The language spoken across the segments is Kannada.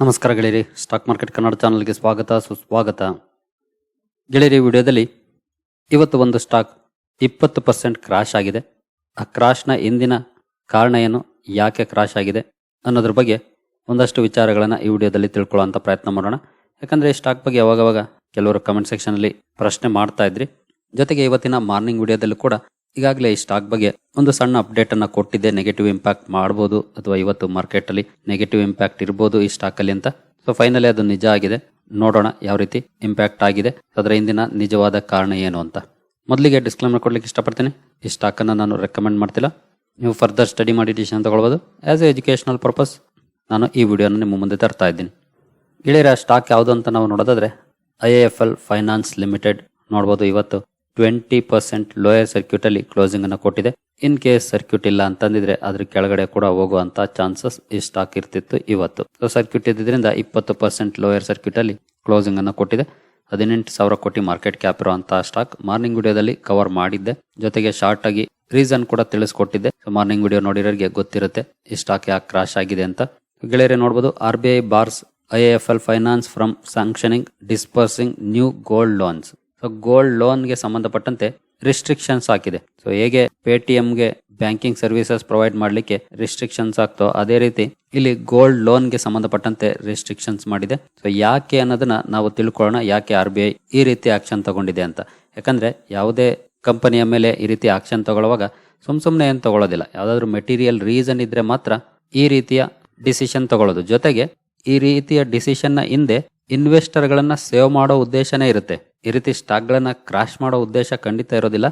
ನಮಸ್ಕಾರ ಗೆಳೆಯರಿ ಸ್ಟಾಕ್ ಮಾರ್ಕೆಟ್ ಕನ್ನಡ ಚಾನಲ್ಗೆ ಸ್ವಾಗತ, ಸುಸ್ವಾಗತ. ಗೆಳೆಯರಿ ವಿಡಿಯೋದಲ್ಲಿ ಇವತ್ತು ಒಂದು ಸ್ಟಾಕ್ ಇಪ್ಪತ್ತು ಪರ್ಸೆಂಟ್ ಕ್ರಾಶ್ ಆಗಿದೆ. ಆ ಕ್ರಾಶ್ನ ಹಿಂದಿನ ಕಾರಣ ಏನು, ಯಾಕೆ ಕ್ರಾಶ್ ಆಗಿದೆ ಅನ್ನೋದ್ರ ಬಗ್ಗೆ ಒಂದಷ್ಟು ವಿಚಾರಗಳನ್ನು ಈ ವಿಡಿಯೋದಲ್ಲಿ ತಿಳ್ಕೊಳ್ಳೋಂಥ ಪ್ರಯತ್ನ ಮಾಡೋಣ. ಯಾಕಂದರೆ ಈ ಸ್ಟಾಕ್ ಬಗ್ಗೆ ಯಾವಾಗವಾಗ ಕೆಲವರು ಕಮೆಂಟ್ ಸೆಕ್ಷನಲ್ಲಿ ಪ್ರಶ್ನೆ ಮಾಡ್ತಾ ಇದ್ರಿ. ಜೊತೆಗೆ ಇವತ್ತಿನ ಮಾರ್ನಿಂಗ್ ವಿಡಿಯೋದಲ್ಲೂ ಕೂಡ ಈಗಾಗಲೇ ಈ ಸ್ಟಾಕ್ ಬಗ್ಗೆ ಒಂದು ಸಣ್ಣ ಅಪ್ಡೇಟ್ ಅನ್ನ ಕೊಟ್ಟಿದ್ದೆ ನೆಗೆಟಿವ್ ಇಂಪ್ಯಾಕ್ಟ್ ಮಾಡ್ಬೋದು ಅಥವಾ ಇವತ್ತು ಮಾರ್ಕೆಟ್ ಅಲ್ಲಿ ನೆಗೆಟಿವ್ ಇಂಪ್ಯಾಕ್ಟ್ ಇರ್ಬೋದು ಈ ಸ್ಟಾಕ್ ಅಲ್ಲಿ ಅಂತ. ಸೊ ಫೈನಲಿ ಅದು ನಿಜ ಆಗಿದೆ. ನೋಡೋಣ ಯಾವ ರೀತಿ ಇಂಪ್ಯಾಕ್ಟ್ ಆಗಿದೆ. ಅದರ ಹಿಂದಿನ ನಿಜವಾದ ಕಾರಣ ಏನು ಅಂತ. ಮೊದಲಿಗೆ ಡಿಸ್ಕ್ಲೇಮರ್ ಕೊಡ್ಲಿಕ್ಕೆ ಇಷ್ಟಪಡ್ತೀನಿ. ಈ ಸ್ಟಾಕ್ ಅನ್ನ ನಾನು ರೆಕಮೆಂಡ್ ಮಾಡ್ತಿಲ್ಲ. ನೀವು ಫರ್ದರ್ ಸ್ಟಡಿ ಮಾಡಿ ಡಿಸಿಷನ್ ತಗೊಳ್ಬೋದು. ಆಸ್ ಎ ಎಜುಕೇಶನಲ್ ಪರ್ಪಸ್ ನಾನು ಈ ವಿಡಿಯೋನ ನಿಮ್ಮ ಮುಂದೆ ತರ್ತಾ ಇದ್ದೀನಿ. ಇಳಿರ ಸ್ಟಾಕ್ ಯಾವುದು ಅಂತ ನಾವು ನೋಡೋದಾದ್ರೆ I F L finance limited ನೋಡ್ಬೋದು. ಇವತ್ತು ಟ್ವೆಂಟಿ ಪರ್ಸೆಂಟ್ ಲೋಯರ್ ಸರ್ಕ್ಯೂಟ್ ಅಲ್ಲಿ ಕ್ಲೋಸಿಂಗ್ ಅನ್ನು ಕೊಟ್ಟಿದೆ. ಇನ್ ಕೇಸ್ ಸರ್ಕ್ಯೂಟ್ ಇಲ್ಲ ಅಂತಂದಿದ್ರೆ ಅದ್ರ ಕೆಳಗಡೆ ಕೂಡ ಹೋಗುವಂತ ಚಾನ್ಸಸ್ ಈ ಸ್ಟಾಕ್ ಇರ್ತಿತ್ತು ಇವತ್ತು ಸರ್ಕ್ಯೂಟ್ ಇದ್ದಿದ್ರಿಂದ ಇಪ್ಪತ್ತು ಪರ್ಸೆಂಟ್ ಲೋಯರ್ ಸರ್ಕ್ಯೂಟ್ ಅಲ್ಲಿ ಕ್ಲೋಸಿಂಗ್ ಅನ್ನು ಕೊಟ್ಟಿದೆ. ಹದಿನೆಂಟು ಸಾವಿರ ಕೋಟಿ ಮಾರ್ಕೆಟ್ ಕ್ಯಾಪ್ ಇರುವಂತಹ ಸ್ಟಾಕ್ ಮಾರ್ನಿಂಗ್ ವಿಡಿಯೋದಲ್ಲಿ ಕವರ್ ಮಾಡಿದ್ದೆ. ಜೊತೆಗೆ ಶಾರ್ಟ್ ಆಗಿ ರೀಸನ್ ಕೂಡ ತಿಳಿಸ್ಕೊಟ್ಟಿದ್ದೆ. ಮಾರ್ನಿಂಗ್ ವಿಡಿಯೋ ನೋಡಿರೋರಿಗೆ ಗೊತ್ತಿರುತ್ತೆ ಈ ಸ್ಟಾಕ್ ಯಾಕೆ ಕ್ರಾಶ್ ಆಗಿದೆ ಅಂತ. ಗೆಳೆಯರೇ ನೋಡಬಹುದು R B I bars I F L finance from sanctioning disbursing new gold loans so gold ಲೋನ್ಗೆ ಸಂಬಂಧಪಟ್ಟಂತೆ ರಿಸ್ಟ್ರಿಕ್ಷನ್ಸ್ ಹಾಕಿದೆ. ಸೊ ಹೇಗೆ ಪೇಟಿಎಂಗೆ ಬ್ಯಾಂಕಿಂಗ್ ಸರ್ವಿಸಸ್ ಪ್ರೊವೈಡ್ ಮಾಡಲಿಕ್ಕೆ ರಿಸ್ಟ್ರಿಕ್ಷನ್ಸ್ ಆಗ್ತೋ ಅದೇ ರೀತಿ ಇಲ್ಲಿ ಗೋಲ್ಡ್ ಲೋನ್ಗೆ ಸಂಬಂಧಪಟ್ಟಂತೆ ರಿಸ್ಟ್ರಿಕ್ಷನ್ಸ್ ಮಾಡಿದೆ. ಸೊ ಯಾಕೆ ಅನ್ನೋದನ್ನ ನಾವು ತಿಳ್ಕೊಳ್ಳೋಣ. ಯಾಕೆ ಆರ್ ಬಿ ಐ ಈ ರೀತಿ ಆಕ್ಷನ್ ತಗೊಂಡಿದೆ ಅಂತ. ಯಾಕಂದ್ರೆ ಯಾವುದೇ ಕಂಪನಿಯ ಮೇಲೆ ಈ ರೀತಿ ಆಕ್ಷನ್ ತಗೊಳ್ಳುವಾಗ ಸುಮ್ ಸುಮ್ಮನೆ ಏನು ತಗೊಳ್ಳೋದಿಲ್ಲ. ಯಾವ್ದಾದ್ರು ಮೆಟೀರಿಯಲ್ ರೀಸನ್ ಇದ್ರೆ ಮಾತ್ರ ಈ ರೀತಿಯ ಡಿಸಿಷನ್ ತಗೊಳ್ಳೋದು. ಜೊತೆಗೆ ಈ ರೀತಿಯ ಡಿಸಿಷನ್ನ ಹಿಂದೆ ಇನ್ವೆಸ್ಟರ್ ಗಳನ್ನ ಸೇವ್ ಮಾಡೋ ಉದ್ದೇಶನೇ ಇರುತ್ತೆ. ಈ ರೀತಿ ಸ್ಟಾಕ್ಗಳನ್ನು ಕ್ರಾಶ್ ಮಾಡೋ ಉದ್ದೇಶ ಖಂಡಿತ ಇರೋದಿಲ್ಲ.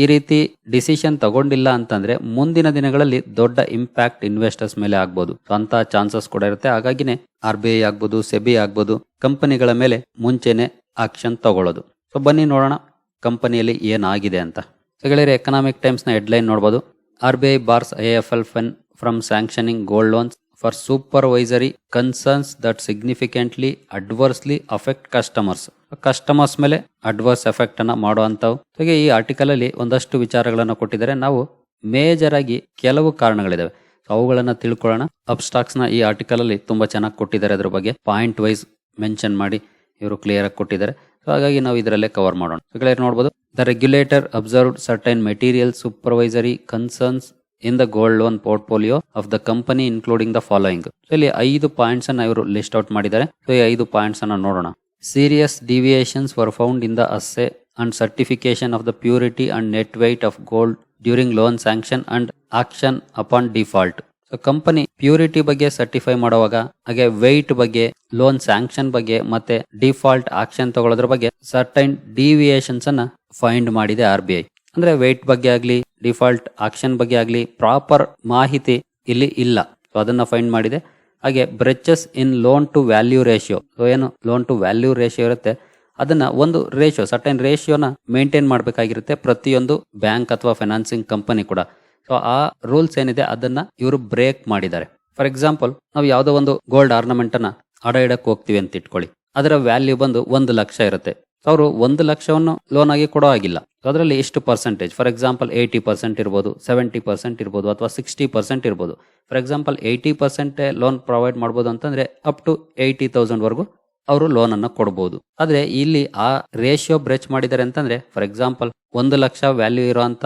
ಈ ರೀತಿ ಡಿಸಿಷನ್ ತಗೊಂಡಿಲ್ಲ ಅಂತಂದ್ರೆ ಮುಂದಿನ ದಿನಗಳಲ್ಲಿ ದೊಡ್ಡ ಇಂಪ್ಯಾಕ್ಟ್ ಇನ್ವೆಸ್ಟರ್ಸ್ ಮೇಲೆ ಆಗ್ಬೋದು. ಅಂತ ಚಾನ್ಸಸ್ ಕೂಡ ಇರುತ್ತೆ. ಹಾಗಾಗಿನೇ ಆರ್ ಬಿ ಐ ಆಗ್ಬೋದು, ಸೆಬಿ ಆಗ್ಬೋದು, ಕಂಪನಿಗಳ ಮೇಲೆ ಮುಂಚೆನೆ ಆಕ್ಷನ್ ತಗೊಳ್ಳೋದು. ಸೊ ಬನ್ನಿ ನೋಡೋಣ ಕಂಪನಿಯಲ್ಲಿ ಏನಾಗಿದೆ ಅಂತ. ಗೆಳೆಯರೆ ಎಕನಾಮಿಕ್ ಟೈಮ್ಸ್ನ ಹೆಡ್ಲೈನ್ ನೋಡ್ಬೋದು. R B I bars I F L fin from sanctioning gold loans for supervisory concerns that significantly adversely affect customers customers ಮೇಲೆ ಅಡ್ವರ್ಸ್ ಎಫೆಕ್ಟ್ ಅನ್ನ ಮಾಡುವಂತವು ಹಾಗೆ ಈ ಆರ್ಟಿಕಲ್ ಅಲ್ಲಿ ಒಂದಷ್ಟು ವಿಚಾರಗಳನ್ನು ಕೊಟ್ಟಿದ್ದಾರೆ. ನಾವು ಮೇಜರ್ ಆಗಿ ಕೆಲವು ಕಾರಣಗಳಿದಾವೆ. ಅವುಗಳನ್ನ ತಿಳ್ಕೊಳ್ಳೋಣ. ಅಬ್ಸ್ಟಾಕ್ಸ್ನ ಈ ಆರ್ಟಿಕಲ್ ಅಲ್ಲಿ ತುಂಬಾ ಚೆನ್ನಾಗಿ ಕೊಟ್ಟಿದ್ದಾರೆ ಅದ್ರ ಬಗ್ಗೆ. ಪಾಯಿಂಟ್ ವೈಸ್ ಮೆನ್ಷನ್ ಮಾಡಿ ಇವರು ಕ್ಲಿಯರ್ ಆಗಿ ಕೊಟ್ಟಿದ್ದಾರೆ. ಸೊ ಹಾಗಾಗಿ ನಾವು ಇದರಲ್ಲೇ ಕವರ್ ಮಾಡೋಣ. ನೋಡಬಹುದು the regulator observe certain material supervisory concerns in the gold loan portfolio of the company including the following so ಇಲ್ಲಿ ಐದು ಪಾಯಿಂಟ್ಸ್ ಅನ್ನ ಇವರು ಲಿಸ್ಟ್ ಔಟ್ ಮಾಡಿದ್ದಾರೆ. ಸೊ ಈ ಐದು ಪಾಯಿಂಟ್ಸ್ ಅನ್ನ ನೋಡೋಣ. Serious deviations were found in the assay and certification of the purity and net weight of gold during loan sanction and action upon default so company purity ಬಗ್ಗೆ ಸರ್ಟಿಫೈ ಮಾಡುವಾಗ, ಹಾಗೆ ವೆಯ್ಟ್ ಬಗ್ಗೆ ಲೋನ್ ಸ್ಯಾಂಕ್ಷನ್ ಬಗ್ಗೆ, ಮತ್ತೆ ಡಿಫಾಲ್ಟ್ ಆಕ್ಷನ್ ತಗೊಳ್ಳೋದ್ರ ಬಗ್ಗೆ ಸರ್ಟೈನ್ ಡಿವಿಯೇಷನ್ಸ್ ಅನ್ನ ಫೈಂಡ್ ಮಾಡಿದೆ ಆರ್ ಬಿ ಐ ಅಂದ್ರೆ ವೆಯ್ಟ್ ಬಗ್ಗೆ ಆಗ್ಲಿ ಡಿಫಾಲ್ಟ್ ಆಕ್ಷನ್ ಬಗ್ಗೆ ಆಗ್ಲಿ ಪ್ರಾಪರ್ ಮಾಹಿತಿ ಇಲ್ಲಿ ಇಲ್ಲ. ಸೊ ಅದನ್ನ ಫೈಂಡ್ ಮಾಡಿದೆ. ಹಾಗೆ breaches in loan to value ratio so ಏನು ಲೋನ್ ಟು ವ್ಯಾಲ್ಯೂ ರೇಷಿಯೋ ಇರುತ್ತೆ? ಅದನ್ನ ಒಂದು ರೇಷಿಯೋ ಸರ್ಟೈನ್ ರೇಷಿಯೋನ ಮೇಂಟೈನ್ ಮಾಡಬೇಕಾಗಿರುತ್ತೆ ಪ್ರತಿಯೊಂದು ಬ್ಯಾಂಕ್ ಅಥವಾ ಫೈನಾನ್ಸಿಂಗ್ ಕಂಪನಿ ಕೂಡ. ಸೊ ಆ ರೂಲ್ಸ್ ಏನಿದೆ ಅದನ್ನ ಇವರು ಬ್ರೇಕ್ ಮಾಡಿದ್ದಾರೆ. ಫಾರ್ ಎಕ್ಸಾಂಪಲ್ ನಾವು ಯಾವುದೋ ಒಂದು ಗೋಲ್ಡ್ ಆರ್ನಮೆಂಟ್ ಅನ್ನ ಅಡ ಇಡಕ್ ಹೋಗ್ತೀವಿ ಅಂತ ಇಟ್ಕೊಳ್ಳಿ. ಅದರ ವ್ಯಾಲ್ಯೂ ಬಂದು ಒಂದು ಲಕ್ಷ ಇರುತ್ತೆ. ಅವರು ಒಂದು ಲಕ್ಷವನ್ನು ಲೋನ್ ಆಗಿ ಕೊಡೋ ಆಗಿಲ್ಲ ಅದರಲ್ಲಿ ಎಷ್ಟು percentage for example eighty percent ಇರ್ಬೋದು ಸೆವೆಂಟಿ ಪರ್ಸೆಂಟ್ ಇರ್ಬೋದು, ಅಥವಾ ಸಿಕ್ಸ್ಟಿ ಪರ್ಸೆಂಟ್ ಇರ್ಬೋದು. For example eighty percent loan provide ಮಾಡ್ಬೋದು ಅಂತಂದ್ರೆ ಅಪ್ ಟು ಏಯ್ಟಿ ತೌಸಂಡ್ ವರೆಗೂ ಅವರು ಲೋನ್ ಅನ್ನು ಕೊಡಬಹುದು ಆದ್ರೆ ಇಲ್ಲಿ ಆ ರೇಷಿಯೋ ಬ್ರೆಚ್ ಮಾಡಿದ್ದಾರೆ ಅಂತಂದ್ರೆ ಫಾರ್ ಎಕ್ಸಾಂಪಲ್ ಒಂದು ಲಕ್ಷ ವ್ಯಾಲ್ಯೂ ಇರುವಂತ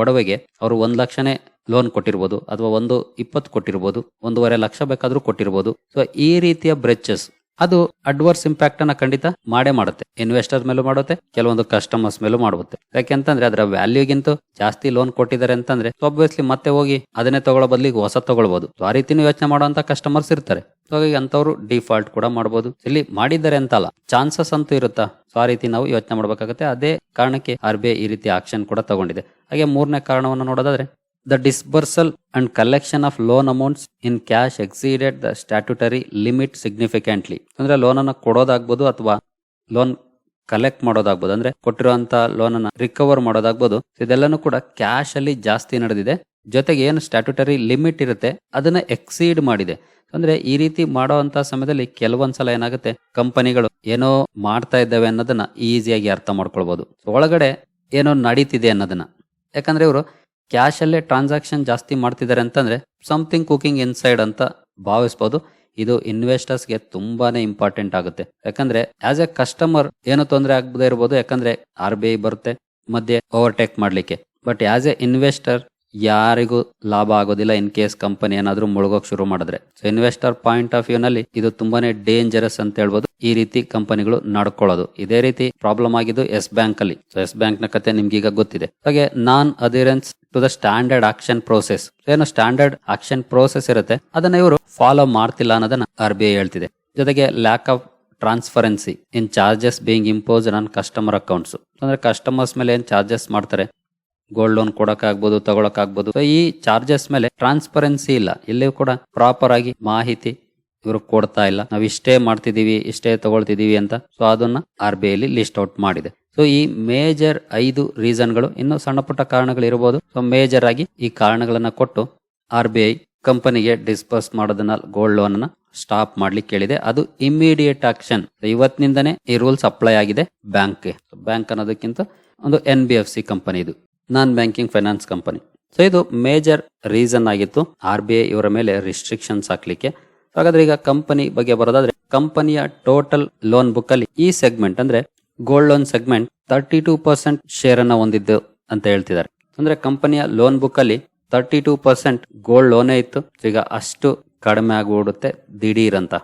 ಒಡವೆಗೆ ಅವರು ಒಂದು ಲಕ್ಷನೇ ಲೋನ್ ಕೊಟ್ಟಿರ್ಬೋದು, ಅಥವಾ ಒಂದು ಇಪ್ಪತ್ತು ಕೊಟ್ಟಿರ್ಬೋದು, ಒಂದೂವರೆ ಲಕ್ಷ ಬೇಕಾದರೂ ಕೊಟ್ಟಿರ್ಬೋದು. ಸೊ ಈ ರೀತಿಯ ಬ್ರೆಚಸ್ ಅದು ಅಡ್ವರ್ಸ್ ಇಂಪ್ಯಾಕ್ಟ್ ಅನ್ನ ಖಂಡಿತ ಮಾಡೇ ಮಾಡುತ್ತೆ. ಇನ್ವೆಸ್ಟರ್ ಮೇಲೂ ಮಾಡುತ್ತೆ, ಕೆಲವೊಂದು ಕಸ್ಟಮರ್ಸ್ ಮೇಲೂ ಮಾಡುತ್ತೆ. ಯಾಕೆಂತಂದ್ರೆ ಅದರ ವ್ಯಾಲ್ಯೂಗಿಂತ ಜಾಸ್ತಿ ಲೋನ್ ಕೊಟ್ಟಿದ್ದಾರೆ ಅಂತಂದ್ರೆ ಆಬ್ವಿಯಸ್ಲಿ ಮತ್ತೆ ಹೋಗಿ ಅದನ್ನೇ ತಗೊಳ್ಳೋ ಬದಲಿಗೆ ಹೊಸ ತಗೊಳ್ಬಹುದು ಆ ರೀತಿನೂ ಯೋಚನೆ ಮಾಡುವಂತ ಕಸ್ಟಮರ್ಸ್ ಇರ್ತಾರೆ. ಹಾಗಾಗಿ ಅಂತವ್ರು ಡಿಫಾಲ್ಟ್ ಕೂಡ ಮಾಡಬಹುದು ಇಲ್ಲಿ ಮಾಡಿದ್ದಾರೆ ಅಂತಲ್ಲ ಚಾನ್ಸಸ್ ಅಂತೂ ಇರುತ್ತಾ? ಸೊ ಆ ರೀತಿ ನಾವು ಯೋಚನೆ ಮಾಡಬೇಕಾಗುತ್ತೆ. ಅದೇ ಕಾರಣಕ್ಕೆ ಆರ್ ಬಿ ಐ ಈ ರೀತಿ ಆಕ್ಷನ್ ಕೂಡ ತಗೊಂಡಿದೆ. ಹಾಗೆ ಮೂರನೇ ಕಾರಣವನ್ನು ನೋಡೋದಾದ್ರೆ the disbursal and collection of loan amounts in cash exceeded the statutory limit significantly ಅಂದ್ರೆ ಲೋನ್ ಅನ್ನ ಕೊಡೋದಾಗ್ಬೋದು ಅಥವಾ ಲೋನ್ ಕಲೆಕ್ಟ್ ಮಾಡೋದಾಗ್ಬೋದು. ಅಂದ್ರೆ ಕೊಟ್ಟಿರುವಂತ ಲೋನ್ ಅನ್ನ ರಿಕವರ್ ಮಾಡೋದಾಗ್ಬೋದು. ಇದೆಲ್ಲನೂ ಕೂಡ ಕ್ಯಾಶ್ ಅಲ್ಲಿ ಜಾಸ್ತಿ ನಡೆದಿದೆ. ಜೊತೆಗೆ ಏನು ಸ್ಟ್ಯಾಟ್ಯುಟರಿ ಲಿಮಿಟ್ ಇರುತ್ತೆ, ಅದನ್ನ ಎಕ್ಸೀಡ್ ಮಾಡಿದೆ. ಅಂದ್ರೆ ಈ ರೀತಿ ಮಾಡುವಂತ ಸಮಯದಲ್ಲಿ ಕೆಲವೊಂದ್ಸಲ ಏನಾಗುತ್ತೆ, ಕಂಪನಿಗಳು ಏನೋ ಮಾಡ್ತಾ ಇದ್ದಾವೆ ಅನ್ನೋದನ್ನ ಈಸಿಯಾಗಿ ಅರ್ಥ ಮಾಡ್ಕೊಳ್ಬಹುದು ಒಳಗಡೆ ಏನೋ ನಡೀತಿದೆ ಅನ್ನೋದನ್ನ. ಯಾಕಂದ್ರೆ ಇವರು ಕ್ಯಾಶ್ ಅಲ್ಲೇ ಟ್ರಾನ್ಸಾಕ್ಷನ್ ಜಾಸ್ತಿ ಮಾಡ್ತಿದ್ದಾರೆ ಅಂತಂದ್ರೆ ಸಮಥಿಂಗ್ ಕುಕಿಂಗ್ ಇನ್ಸೈಡ್ ಅಂತ ಭಾವಿಸ್ಬೋದು. ಇದು ಇನ್ವೆಸ್ಟರ್ಸ್ಗೆ ತುಂಬಾನೇ ಇಂಪಾರ್ಟೆಂಟ್ ಆಗುತ್ತೆ. ಯಾಕಂದ್ರೆ ಆಸ್ ಎ ಕಸ್ಟಮರ್ ಏನು ತೊಂದರೆ ಆಗದೇ ಇರಬಹುದು ಯಾಕಂದ್ರೆ ಆರ್ ಬಿ ಐ ಬರುತ್ತೆ, ಮಧ್ಯೆ ಓವರ್ಟೇಕ್ ಮಾಡ್ಲಿಕ್ಕೆ. ಬಟ್ ಆಸ್ ಎ ಇನ್ವೆಸ್ಟರ್ ಯಾರಿಗೂ ಲಾಭ ಆಗೋದಿಲ್ಲ ಇನ್ ಕೇಸ್ ಕಂಪನಿ ಏನಾದ್ರೂ ಮುಳುಗೋಕ್ ಶುರು ಮಾಡಿದ್ರೆ. So investor point of view ನಲ್ಲಿ ಇದು ತುಂಬಾನೇ ಡೇಂಜರಸ್ ಅಂತ ಹೇಳ್ಬೋದು. ಈ ರೀತಿ ಕಂಪನಿಗಳು ನಡ್ಕೊಳ್ಳೋದು. ಇದೇ ರೀತಿ ಪ್ರಾಬ್ಲಮ್ ಆಗಿದ್ದು ಎಸ್ ಬ್ಯಾಂಕ್ ಅಲ್ಲಿ. ಸೊ ಎಸ್ ಬ್ಯಾಂಕ್ನ ಕತೆ ನಿಮ್ಗೆ ಈಗ ಗೊತ್ತಿದೆ. ಹಾಗೆ non adherence to the standard auction process ಏನು ಸ್ಟ್ಯಾಂಡರ್ಡ್ ಆಕ್ಷನ್ ಪ್ರೋಸೆಸ್ ಇರುತ್ತೆ. ಅದನ್ನ ಇವರು ಫಾಲೋ ಮಾಡ್ತಿಲ್ಲ ಅನ್ನೋದನ್ನ ಆರ್ ಬಿ ಐ ಹೇಳ್ತಿದೆ. ಜೊತೆಗೆ lack of transparency in charges being impose on customer accounts ಅಂದ್ರೆ ಕಸ್ಟಮರ್ಸ್ ಮೇಲೆ ಏನ್ ಚಾರ್ಜಸ್ ಮಾಡ್ತಾರೆ? ಗೋಲ್ಡ್ ಲೋನ್ ಕೊಡಕ್ಕಾಗ್ಬೋದು, ತಗೊಳಕ್ಕಾಗ್ಬೋದು. ಈ ಚಾರ್ಜಸ್ ಮೇಲೆ ಟ್ರಾನ್ಸ್ಪರೆನ್ಸಿ ಇಲ್ಲ. ಇಲ್ಲಿ ಕೂಡ ಪ್ರಾಪರ್ ಆಗಿ ಮಾಹಿತಿ ಇವರು ಕೊಡ್ತಾ ಇಲ್ಲ. ನಾವು ಇಷ್ಟೇ ಮಾಡ್ತಿದೀವಿ, ಇಷ್ಟೇ ತಗೊಳ್ತಿದೀವಿ ಅಂತ. ಸೊ ಅದನ್ನ ಆರ್ ಬಿ ಐಲಿ ಲಿಸ್ಟ್ ಔಟ್ ಮಾಡಿದೆ. ಸೊ ಈ ಮೇಜರ್ ಐದು ರೀಸನ್ಗಳು ಇನ್ನು ಸಣ್ಣ ಪುಟ್ಟ ಕಾರಣಗಳು ಇರಬಹುದು ಸೊ ಮೇಜರ್ ಆಗಿ ಈ ಕಾರಣಗಳನ್ನ ಕೊಟ್ಟು ಆರ್ ಬಿ ಕಂಪನಿಗೆ ಡಿಸ್ಪರ್ಸ್ ಮಾಡೋದನ್ನ ಗೋಲ್ಡ್ ಲೋನ್ ಅನ್ನ ಸ್ಟಾಪ್ ಮಾಡ್ಲಿಕ್ಕೆ ಕೇಳಿದೆ ಅದು ಇಮಿಡಿಯೇಟ್ ಆಕ್ಷನ್ ಇವತ್ತಿನಿಂದನೇ ಈ ರೂಲ್ಸ್ ಅಪ್ಲೈ ಆಗಿದೆ ಬ್ಯಾಂಕ್ಗೆ. ಬ್ಯಾಂಕ್ ಅನ್ನೋದಕ್ಕಿಂತ ಒಂದು ಎನ್ ಬಿ ಸಿ ಕಂಪನಿ ಇದು. Non banking finance company so ಇದು ಮೇಜರ್ ರೀಸನ್ ಆಗಿತ್ತು. ಆರ್ ಬಿ ಐ ಇವರ ಮೇಲೆ ರಿಸ್ಟ್ರಿಕ್ಷನ್ಸ್ ಹಾಕ್ಲಿಕ್ಕೆ. ಹಾಗಾದ್ರೆ ಈಗ ಕಂಪನಿ ಬಗ್ಗೆ ಬರೋದಾದ್ರೆ ಕಂಪನಿಯ ಟೋಟಲ್ ಲೋನ್ ಬುಕ್ ಅಲ್ಲಿ ಈ ಸೆಗ್ಮೆಂಟ್ ಅಂದ್ರೆ gold loan segment thirty two percent share ಅನ್ನ ಹೊಂದಿದ್ದು ಅಂತ ಹೇಳ್ತಿದ್ದಾರೆ. ಅಂದ್ರೆ ಕಂಪನಿಯ ಲೋನ್ ಬುಕ್ ಅಲ್ಲಿ ತರ್ಟಿ ಟೂ ಪರ್ಸೆಂಟ್ ಗೋಲ್ಡ್ ಲೋನೇ ಇತ್ತು. ಈಗ ಅಷ್ಟು ಕಡಿಮೆ ಆಗ್ಬಿಡುತ್ತೆ ದಿಢೀರ್ ಅಂತ.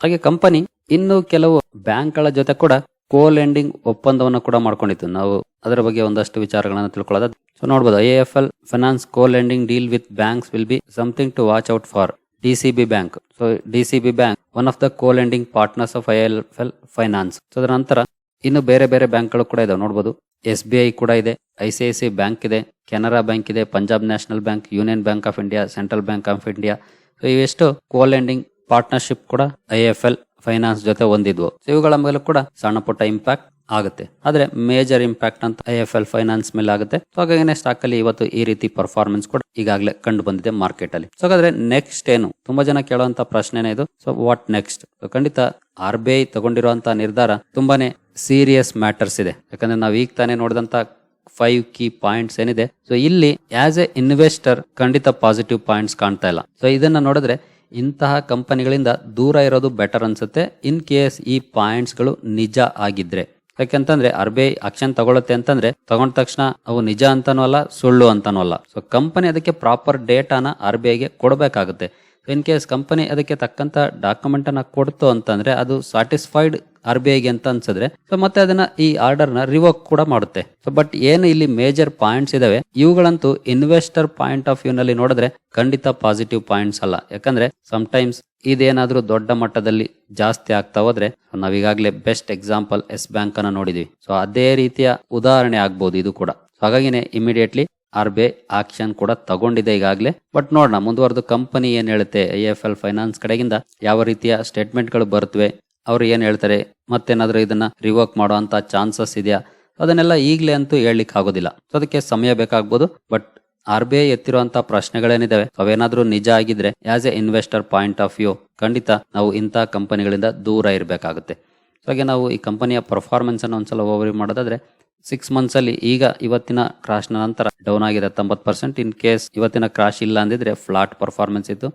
ಹಾಗೆ ಕಂಪನಿ ಇನ್ನು ಕೆಲವು ಬ್ಯಾಂಕ್ಗಳ ಜೊತೆ ಕೂಡ ಕೋ ಲೆಂಡಿಂಗ್ ಒಪ್ಪಂದವನ್ನು ಕೂಡ ಮಾಡ್ಕೊಂಡಿತ್ತು. ನಾವು ಅದರ ಬಗ್ಗೆ ಒಂದಷ್ಟು ವಿಚಾರಗಳನ್ನು ತಿಳ್ಕೊಳ್ಳೋದು ಸೊ ನೋಡಬಹುದು I F L finance co lending deal with banks will be something to watch out for D C B bank so D C B bank one of the co lending partners of I L L finance so ಅದರ ನಂತರ ಇನ್ನು ಬೇರೆ ಬೇರೆ ಬ್ಯಾಂಕ್ಗಳು ಕೂಡ ಇದಾವೆ. ನೋಡ್ಬೋದು, ಎಸ್ ಬಿ ಐ ಕೂಡ ಇದೆ, I C I C bank ಇದೆ, ಕೆನರಾ ಬ್ಯಾಂಕ್ ಇದೆ, Punjab national bank, union bank of India, central bank of India. So ಇವೆಷ್ಟು co lending partnership ಕೂಡ ಐ ಎಫ್ ಎಲ್ ಫೈನಾನ್ಸ್ ಜೊತೆ ಹೊಂದಿದ್ವು. ಇವುಗಳ ಮೇಲೂ ಕೂಡ ಸಣ್ಣ ಪುಟ್ಟ ಇಂಪ್ಯಾಕ್ಟ್ ಆಗುತ್ತೆ. ಆದ್ರೆ ಮೇಜರ್ ಇಂಪ್ಯಾಕ್ಟ್ ಅಂತ ಐ ಎಫ್ ಎಲ್ ಫೈನಾನ್ಸ್ ಮೇಲೆ ಆಗುತ್ತೆ. ಸೊ ಹಾಗಾಗಿ ಸ್ಟಾಕ್ ಅಲ್ಲಿ ಇವತ್ತು ಈ ರೀತಿ ಪರ್ಫಾರ್ಮೆನ್ಸ್ ಕೂಡ ಈಗಾಗಲೇ ಕಂಡು ಬಂದಿದೆ ಮಾರ್ಕೆಟ್ ಅಲ್ಲಿ. ಸೊ ಹಾಗಾದ್ರೆ ನೆಕ್ಸ್ಟ್ ಏನು? ತುಂಬಾ ಜನ ಕೇಳುವಂತ ಪ್ರಶ್ನೆನೇ ಇದು. ಸೊ ವಾಟ್ ನೆಕ್ಸ್ಟ್ ಖಂಡಿತ ಆರ್ ಬಿ ಐ ತಗೊಂಡಿರುವಂತಹ ನಿರ್ಧಾರ ತುಂಬಾನೇ ಸೀರಿಯಸ್ ಮ್ಯಾಟರ್ಸ್ ಇದೆ. ಯಾಕಂದ್ರೆ ನಾವು ಈಗ ತಾನೇ ನೋಡಿದಂತ ಫೈವ್ ಕೀ ಪಾಯಿಂಟ್ಸ್ ಏನಿದೆ. ಸೊ ಇಲ್ಲಿ ಆಸ್ ಎ ಇನ್ವೆಸ್ಟರ್ ಖಂಡಿತ ಪಾಸಿಟಿವ್ ಪಾಯಿಂಟ್ಸ್ ಕಾಣ್ತಾ ಇಲ್ಲ. ಸೊ ಇದನ್ನ ನೋಡಿದ್ರೆ ಇಂತಹ ಕಂಪನಿಗಳಿಂದ ದೂರ ಇರೋದು ಬೆಟರ್ ಅನ್ಸುತ್ತೆ. ಇನ್ ಕೇಸ್ ಈ ಪಾಯಿಂಟ್ಸ್ಗಳು ನಿಜ ಆಗಿದ್ರೆ. ಯಾಕೆಂತಂದ್ರೆ ಆರ್ ಬಿ ಐ ಆಕ್ಷನ್ ತಗೊಳುತ್ತೆ ಅಂತಂದ್ರೆ, ತಗೊಂಡ ತಕ್ಷಣ ಅವು ನಿಜ ಅಂತಾನೂ ಅಲ್ಲ, ಸುಳ್ಳು ಅಂತಾನೂ ಅಲ್ಲ. ಸೊ ಕಂಪನಿ ಅದಕ್ಕೆ ಪ್ರಾಪರ್ ಡೇಟಾನ ಆರ್ ಬಿ ಐಗೆ ಕೊಡಬೇಕಾಗುತ್ತೆ. ಇನ್ ಕೇಸ್ ಕಂಪನಿ ಅದಕ್ಕೆ ತಕ್ಕಂತ ಡಾಕ್ಯುಮೆಂಟ್ ಅನ್ನ ಕೊಡ್ತು ಅಂತಂದ್ರೆ ಅದು ಸ್ಯಾಟಿಸ್ಫೈಡ್ ಆರ್ ಬಿ ಐಗೆ ಅಂತ ಅನ್ಸಿದ್ರೆ ಸೊ ಮತ್ತೆ ಅದನ್ನ ಈ ಆರ್ಡರ್ನ ರಿವೋಕ್ ಕೂಡ ಮಾಡುತ್ತೆ. ಸೊ ಬಟ್ ಏನು ಇಲ್ಲಿ ಮೇಜರ್ ಪಾಯಿಂಟ್ಸ್ ಇದಾವೆ? ಇವುಗಳಂತೂ ಇನ್ವೆಸ್ಟರ್ ಪಾಯಿಂಟ್ ಆಫ್ ವ್ಯೂ ನಲ್ಲಿ ನೋಡಿದ್ರೆ ಖಂಡಿತ ಪಾಸಿಟಿವ್ ಪಾಯಿಂಟ್ಸ್ ಅಲ್ಲ. ಯಾಕಂದ್ರೆ ಸಮಟೈಮ್ಸ್ ಇದೇನಾದ್ರೂ ದೊಡ್ಡ ಮಟ್ಟದಲ್ಲಿ ಜಾಸ್ತಿ ಆಗ್ತಾ ಹೋದ್ರೆ ನಾವೀಗಾಗಲೇ ಬೆಸ್ಟ್ ಎಕ್ಸಾಂಪಲ್ ಎಸ್ ಬ್ಯಾಂಕ್ ಅನ್ನ ನೋಡಿದ್ವಿ. ಸೊ ಅದೇ ರೀತಿಯ ಉದಾಹರಣೆ ಆಗ್ಬೋದು ಇದು ಕೂಡ. ಸೊ ಹಾಗಾಗಿನೇ immediately R B I action ಕೂಡ ತಗೊಂಡಿದೆ ಈಗಾಗಲೇ. ಬಟ್ ನೋಡೋಣ, ಮುಂದುವರೆದು ಕಂಪನಿ ಏನ್ ಹೇಳುತ್ತೆ? ಐ ಎಫ್ ಎಲ್ ಫೈನಾನ್ಸ್ ಕಡೆಯಿಂದ ಯಾವ ರೀತಿಯ ಸ್ಟೇಟ್ಮೆಂಟ್ಗಳು ಬರುತ್ತವೆ ಅವ್ರು ಏನು ಹೇಳ್ತಾರೆ? ಮತ್ತೇನಾದರೂ ಇದನ್ನು ರಿವೋಕ್ ಮಾಡುವಂಥ ಚಾನ್ಸಸ್ ಇದೆಯಾ? ಅದನ್ನೆಲ್ಲ ಈಗಲೇ ಅಂತೂ ಹೇಳಲಿಕ್ಕೆ ಆಗೋದಿಲ್ಲ ಸೊ ಅದಕ್ಕೆ ಸಮಯ ಬೇಕಾಗ್ಬೋದು. ಬಟ್ ಆರ್ ಬಿ ಐ ಎತ್ತಿರುವಂತಹ ಪ್ರಶ್ನೆಗಳೇನಿದಾವೆ? ಅವೇನಾದ್ರೂ ನಿಜ ಆಗಿದ್ರೆ as a investor point of view ಖಂಡಿತ ನಾವು ಇಂತಹ ಕಂಪನಿಗಳಿಂದ ದೂರ ಇರಬೇಕಾಗುತ್ತೆ. ಹಾಗೆ ನಾವು ಈ ಕಂಪನಿಯ ಪರ್ಫಾರ್ಮೆನ್ಸ್ ಅನ್ನು ಒಂದ್ಸಲ ಓವರಿ ಮಾಡೋದಾದ್ರೆ ಸಿಕ್ಸ್ ಮಂತ್ಸ್ ಅಲ್ಲಿ ಈಗ ಇವತ್ತಿನ ಕ್ರಾಶ್ ನಂತರ ಡೌನ್ ಆಗಿದೆ ತೊಂಬತ್ತು ಪರ್ಸೆಂಟ್ ಇನ್ ಕೇಸ್ ಇವತ್ತಿನ ಕ್ರಾಶ್ ಇಲ್ಲ ಅಂದಿದ್ರೆ ಫ್ಲಾಟ್ ಪರ್ಫಾರ್ಮೆನ್ಸ್ ಇತ್ತು.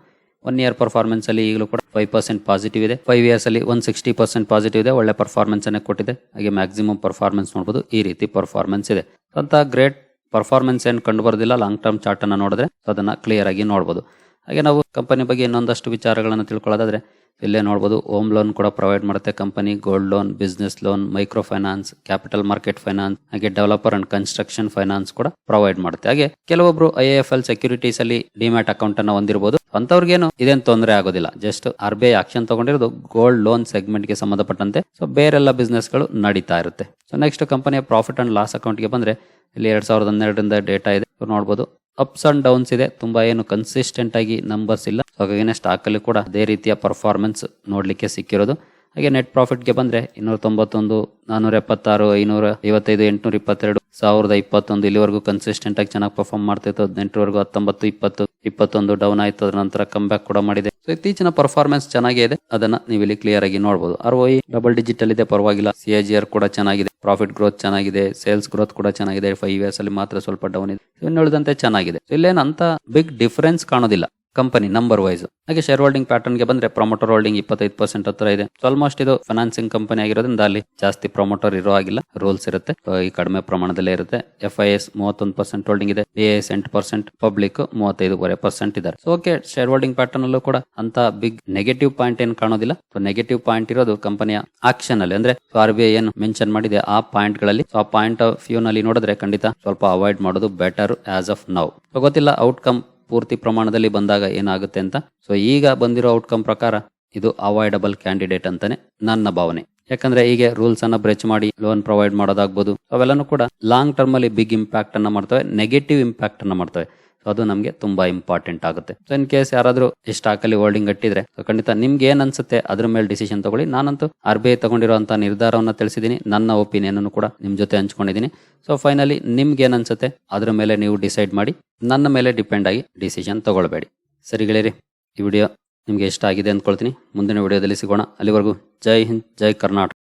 ಒನ್ ಇಯರ್ ಪರ್ಫಾರ್ಮೆನ್ಸ್ ಅಲ್ಲಿ ಈಗಲೂ ಕೂಡ ಫೈವ್ ಪರ್ಸೆಂಟ್ ಪಾಸಿಟಿವ್ ಇದೆ. ಫೈವ್ ಇಯರ್ಸ್ ಅಲ್ಲಿ ಒನ್ ಸಿಕ್ಸ್ಟಿ ಪರ್ಸೆಂಟ್ ಪಾಸಿಟಿವ್ ಇದೆ. ಒಳ್ಳೆ ಪರ್ಫಾರ್ಮೆನ್ಸ್ ಅನ್ನ ಕೊಟ್ಟಿದೆ. ಹಾಗೆ ಮ್ಯಾಕ್ಸಿಮಮ್ ಪರ್ಫಾರ್ಮೆನ್ಸ್ ನೋಡಬಹುದು ಈ ರೀತಿ ಪರ್ಫಾರ್ಮೆನ್ಸ್ ಇದೆ. ಅಂತ ಗ್ರೇಟ್ ಪರ್ಫಾರ್ಮೆನ್ಸ್ ಏನು ಕಂಡು ಬರೋದಿಲ್ಲ ಲಾಂಗ್ ಟರ್ಮ್ ಚಾರ್ಟ್ ಅನ್ನ ನೋಡಿದ್ರೆ ಅದನ್ನ ಕ್ಲಿಯರ್ ಆಗಿ ನೋಡಬಹುದು ಹಾಗೆ ನಾವು ಕಂಪನಿ ಬಗ್ಗೆ ಇನ್ನೊಂದಷ್ಟು ವಿಚಾರಗಳನ್ನು ತಿಳ್ಕೊಳ್ಳೋದಾದ್ರೆ, ಇಲ್ಲೇ ನೋಡ್ಬೋದು ಹೋಮ್ ಲೋನ್ ಕೂಡ ಪ್ರೊವೈಡ್ ಮಾಡುತ್ತೆ company gold loan business loan micro finance capital market finance ಹಾಗೆ ಡೆವಲಪರ್ ಅಂಡ್ ಕನ್ಸ್ಟ್ರಕ್ಷನ್ ಫೈನಾನ್ಸ್ ಕೂಡ ಪ್ರೊವೈಡ್ ಮಾಡುತ್ತೆ. ಹಾಗೆ ಕೆಲವೊಬ್ರು ಐ ಎಫ್ ಎಲ್ ಸೆಕ್ಯೂರಿಟೀಸ್ ಅಲ್ಲಿ ಡಿಮ್ಯಾಟ್ ಅಕೌಂಟ್ ಅನ್ನ ಹೊಂದಿರಬಹುದು ಅಂತವ್ರಿಗೇನು ಇದೇನ್ ತೊಂದರೆ ಆಗೋದಿಲ್ಲ. Just R B I action ತಗೊಂಡಿರೋದು ಗೋಲ್ಡ್ ಲೋನ್ ಸೆಗ್ಮೆಂಟ್ಗೆ ಸಂಬಂಧಪಟ್ಟಂತೆ. ಸೊ ಬೇರೆಲ್ಲ ಬಿಸ್ನೆಸ್ಗಳು ನಡೀತಾ ಇರುತ್ತೆ. ಸೊ ನೆಕ್ಸ್ಟ್ ಕಂಪನಿಯ ಪ್ರಾಫಿಟ್ ಅಂಡ್ ಲಾಸ್ ಅಕೌಂಟ್ಗೆ ಬಂದ್ರೆ, ಇಲ್ಲಿ ಎರಡ್ ಸಾವಿರದ ಹನ್ನೆರಡರಿಂದ ಡೇಟಾ ಇದೆ. So ನೋಡಬಹುದು ಅಪ್ಸ್ ಅಂಡ್ ಡೌನ್ಸ್ ಇದೆ. ತುಂಬಾ ಏನು ಕನ್ಸಿಸ್ಟೆಂಟ್ ಆಗಿ ನಂಬರ್ಸ್ ಇಲ್ಲ. ಹಾಗಾಗಿ ಸ್ಟಾಕ್ ಅಲ್ಲಿ ಕೂಡ ಅದೇ ರೀತಿಯ ಪರ್ಫಾರ್ಮೆನ್ಸ್ ನೋಡ್ಲಿಕ್ಕೆ ಸಿಕ್ಕಿರೋದು. ಹಾಗೆ ನೆಟ್ ಪ್ರಾಫಿಟ್ಗೆ ಬಂದ್ರೆ ಇನ್ನೂರ ತೊಂಬತ್ತೊಂದು ನಾನೂರ ಎಪ್ಪತ್ತಾರು ಐನೂರ ಐವತ್ತೈದು ಎಂಟುನೂರ ಇಪ್ಪತ್ತೆರಡು ಸಾವಿರದ ಇಪ್ಪತ್ತೊಂದು, ಇಲ್ಲಿವರೆಗೂ ಕನ್ಸಿಸ್ಟೆಂಟ್ ಆಗಿ ಚೆನ್ನಾಗಿ ಪರ್ಫಾರ್ಮ್ ಮಾಡ್ತಿತ್ತು ಹದಿನೆಂಟರವರೆಗೂ ಹತ್ತೊಂಬತ್ತು, ಇಪ್ಪತ್ತು. ಇಪ್ಪತ್ತೊಂದು ಡೌನ್ ಆಯ್ತು, ಅದರ ನಂತರ ಕಮ್ ಬ್ಯಾಕ್ ಕೂಡ ಮಾಡಿದೆ. ಸೊ ಇತ್ತೀಚಿನ ಪರ್ಫಾರ್ಮೆನ್ಸ್ ಚೆನ್ನಾಗೇ ಇದೆ. ಅದನ್ನ ನೀವು ಇಲ್ಲಿ ಕ್ಲಿಯರ್ ಆಗಿ ನೋಡಬಹುದು ಆರ್ ಒ ಡಬಲ್ ಡಿಜಿಟಲ್ ಇದೆ ಪರವಾಗಿಲ್ಲ. ಸಿ ಎ ಜಿ ಆರ್ ಕೂಡ ಚೆನ್ನಾಗಿದೆ. ಪ್ರಾಫಿಟ್ ಗ್ರೋತ್ ಚೆನ್ನಾಗಿದೆ. ಸೇಲ್ಸ್ ಗ್ರೋತ್ ಕೂಡ ಚೆನ್ನಾಗಿದೆ. ಫೈವ್ ಇಯರ್ಸ್ ಅಲ್ಲಿ ಮಾತ್ರ ಸ್ವಲ್ಪ ಡೌನ್ ಇದೆ. ಇನ್ನು ಉಳಿದಂತೆ ಚೆನ್ನಾಗಿದೆ. ಇಲ್ಲೇನಂತ ಇಲ್ಲೇನು ಬಿಗ್ ಡಿಫರೆನ್ಸ್ ಕಾಣೋದಿಲ್ಲ. ಕಂಪನಿ ನಂಬರ್ ವೈಸ್ ಹಾಗೆ ಶೇರ್ ಹೋಲ್ಡಿಂಗ್ ಪ್ಯಾಟರ್ನ್ಗೆ ಬಂದ್ರೆ ಪ್ರೊಮೋಟರ್ ಹೋಲ್ಡಿಂಗ್ ಇಪ್ಪತ್ತೈದು ಪರ್ಸೆಂಟ್ ಹತ್ರ ಇದೆ. ಆಲ್ಮೋಸ್ಟ್ ಇದು ಫೈನಾನ್ಸಿಂಗ್ ಕಂಪನಿ ಆಗಿರೋದ್ರಿಂದ ಅಲ್ಲಿ ಜಾಸ್ತಿ ಪ್ರೊಮೋಟರ್ ಇರೋ ಆಗಿಲ್ಲ ರೂಲ್ಸ್ ಇರುತ್ತೆ. ಈ ಕಡಿಮೆ ಪ್ರಮಾಣದಲ್ಲೇ ಇರುತ್ತೆ. ಎಫ್ ಐ ಎಸ್ ಮೂವತ್ತೊಂದು ಪರ್ಸೆಂಟ್ ಹೋಲ್ಡಿಂಗ್ ಇದೆ. ಎ ಎಸ್ ಎಂಟು ಪರ್ಸೆಂಟ್ ಪಬ್ಲಿಕ್ ಮೂವತ್ತೈದುವರೆ ಪರ್ಸೆಂಟ್ ಇದ್ದಾರೆ. So okay share holding pattern ಅಲ್ಲೂ ಕೂಡ ಅಂತ ಬಿಗ್ ನೆಗೆಟಿವ್ ಪಾಯಿಂಟ್ ಏನ್ ಕಾಣೋದಿಲ್ಲ. ನೆಗೆಟಿವ್ ಪಾಯಿಂಟ್ ಇರೋದು ಕಂಪನಿಯ ಆಕ್ಷನ್ ಅಲ್ಲಿ. ಅಂದ್ರೆ ಆರ್ ಬಿ ಐ ಏನು ಮೆನ್ಷನ್ ಮಾಡಿದೆ ಆ ಪಾಯಿಂಟ್ಗಳಲ್ಲಿ. ಆ ಪಾಯಿಂಟ್ ಆಫ್ ವ್ಯೂ ನಲ್ಲಿ ನೋಡಿದ್ರೆ ಖಂಡಿತ ಸ್ವಲ್ಪ ಅವಾಯ್ಡ್ ಮಾಡೋದು ಬೆಟರ್ ಆಸ್ ಆಫ್ ನೌ ಗೊತ್ತಿಲ್ಲ ಔಟ್ಕಮ್ ಪೂರ್ತಿ ಪ್ರಮಾಣದಲ್ಲಿ ಬಂದಾಗ ಏನಾಗುತ್ತೆ ಅಂತ? ಸೊ ಈಗ ಬಂದಿರೋ ಔಟ್ಕಮ್ ಪ್ರಕಾರ ಇದು ಅವಾಯ್ಡಬಲ್ ಕ್ಯಾಂಡಿಡೇಟ್ ಅಂತಾನೆ ನನ್ನ ಭಾವನೆ. ಯಾಕಂದ್ರೆ ಹೀಗೆ ರೂಲ್ಸ್ ಅನ್ನ ಬ್ರೆಚ್ ಮಾಡಿ ಲೋನ್ ಪ್ರೊವೈಡ್ ಮಾಡೋದಾಗ್ಬೋದು, ಅವೆಲ್ಲನೂ ಕೂಡ ಲಾಂಗ್ ಟರ್ಮ್ ಅಲ್ಲಿ ಬಿಗ್ ಇಂಪ್ಯಾಕ್ಟ್ ಅನ್ನ ಮಾಡ್ತವೆ ನೆಗೆಟಿವ್ ಇಂಪ್ಯಾಕ್ಟ್ ಅನ್ನ ಮಾಡ್ತವೆ. ಅದು ನಮಗೆ ತುಂಬಾ ಇಂಪಾರ್ಟೆಂಟ್ ಆಗುತ್ತೆ. ಸೊ ಇನ್ ಕೇಸ್ ಯಾರಾದರೂ ಸ್ಟಾಕ್ ಅಲ್ಲಿ ಹೋಲ್ಡಿಂಗ್ ಕಟ್ಟಿದ್ರೆ ಖಂಡಿತ ನಿಮ್ಗೆ ಏನ್ ಅನ್ಸುತ್ತೆ ಅದ್ರ ಮೇಲೆ ಡಿಸಿಷನ್ ತಗೊಳ್ಳಿ. ನಾನಂತೂ ಆರ್ ಬಿ ಐ ತಗೊಂಡಿರುವಂತಹ ನಿರ್ಧಾರವನ್ನ ತಿಳಿಸಿದೀನಿ ನನ್ನ ಒಪಿನಿಯನ್ ಅನ್ನು ಕೂಡ ನಿಮ್ ಜೊತೆ ಹಂಚ್ಕೊಂಡಿದ್ದೀನಿ. ಸೊ ಫೈನಲಿ ನಿಮ್ಗೆ ಏನ್ ಅನ್ಸುತ್ತೆ ಅದ್ರ ಮೇಲೆ ನೀವು ಡಿಸೈಡ್ ಮಾಡಿ. ನನ್ನ ಮೇಲೆ ಡಿಪೆಂಡ್ ಆಗಿ ಡಿಸಿಷನ್ ತಗೊಳ್ಬೇಡಿ. ಸರಿ ಗೆಳೆಯರಿ, ಈ ವಿಡಿಯೋ ನಿಮಗೆ ಇಷ್ಟ ಆಗಿದೆ ಅಂದ್ಕೊಳ್ತೀನಿ. ಮುಂದಿನ ವಿಡಿಯೋದಲ್ಲಿ ಸಿಗೋಣ. ಅಲ್ಲಿವರೆಗೂ ಜೈ ಹಿಂದ್, ಜೈ ಕರ್ನಾಟಕ.